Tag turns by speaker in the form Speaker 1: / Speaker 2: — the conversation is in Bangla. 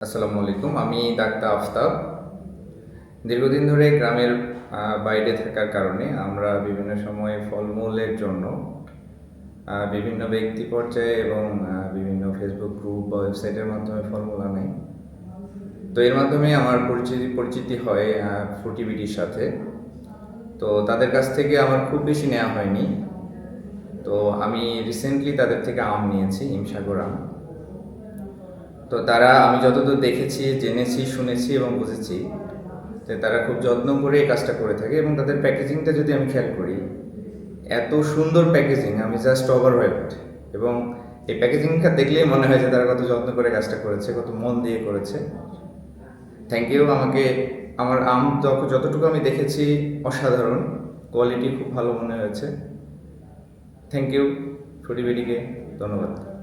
Speaker 1: আসসালামু আলাইকুম, আমি ডাক্তার আফতাব। দীর্ঘদিন ধরে গ্রামের বাইরে থাকার কারণে আমরা বিভিন্ন সময়ে ফলমূলের জন্য বিভিন্ন ব্যক্তি পর্যায়ে এবং বিভিন্ন ফেসবুক গ্রুপ বা ওয়েবসাইটের মাধ্যমে ফলমূল আনাই। তো এর মাধ্যমে আমার পরিচিতি পরিচিতি হয় ফুটিবিটির সাথে। তো তাদের কাছ থেকে আমার খুব বেশি নেওয়া হয়নি। তো আমি রিসেন্টলি তাদের থেকে আম নিয়েছি, হিমসাগর আম। তো তারা, আমি যতদূর দেখেছি, জেনেছি, শুনেছি এবং বুঝেছি যে তারা খুব যত্ন করে এই কাজটা করে থাকে এবং তাদের প্যাকেজিংটা যদি আমি খেয়াল করি, এত সুন্দর প্যাকেজিং, আমি জাস্ট ওভারওয়েলড এবং এই প্যাকেজিংটা দেখলেই মনে হয় যে তারা কত যত্ন করে কাজটা করেছে, কত মন দিয়ে করেছে। থ্যাংক ইউ আমাকে, আমার আম যত- যতটুকু আমি দেখেছি অসাধারণ কোয়ালিটি খুব ভালো মনে হয়েছে। থ্যাংক ইউ ফুডিবিডিকে ধন্যবাদ।